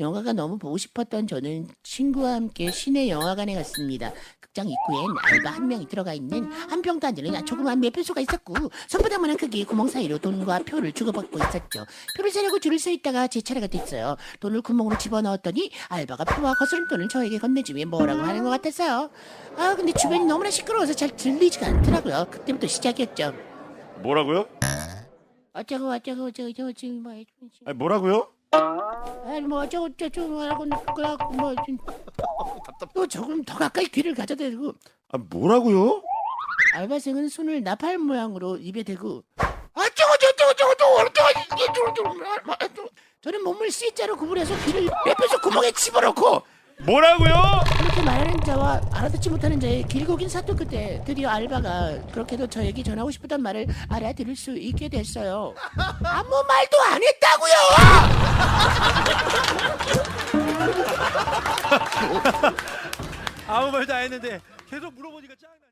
영화가 너무 보고 싶었던 저는 친구와 함께 시내 영화관에 갔습니다. 극장 입구엔 알바 한 명이 들어가 있는 한 평도 안 되는 조그만 매표소가 있었고 손바닥만한 크기의 구멍 사이로 돈과 표를 주고받고 있었죠. 표를 사려고 줄을 서 있다가 제 차례가 됐어요. 돈을 구멍으로 집어넣었더니 알바가 표와 거스름돈을 저에게 건네주며 뭐라고 하는 것 같았어요. 아 근데 주변이 너무나 시끄러워서 잘 들리지가 않더라고요. 그때부터 시작이었죠. 뭐라고요? 어쩌고 어쩌고 어쩌고 저쩌고 지금 뭐 아니 뭐라고요? 아니 뭐 어쩌고 저쩌고 하고 그래갖고 뭐 좀- 또 조금 더 가까이 귀를 가져다 대고 아 뭐라고요? 알바생은 손을 나팔 모양으로 입에 대고 어쩌고 저쩌고 저쩌고 저쩌고 어쩌고 저쩌고 저쩌고 저는 몸을 C자로 구분해서 귀를 옆에서 구멍에 집어넣고 뭐라고요? 그렇게 말 하는 자와 알아듣지 못하는 자의 길고 긴 사투 끝에 드디어 알바가 그렇게도 저에게 전하고 싶었던 말을 알아들을 수 있게 됐어요. 아무 말도 안 했다고요. 아무 말도 안 했는데 계속 물어보니까 짜증나.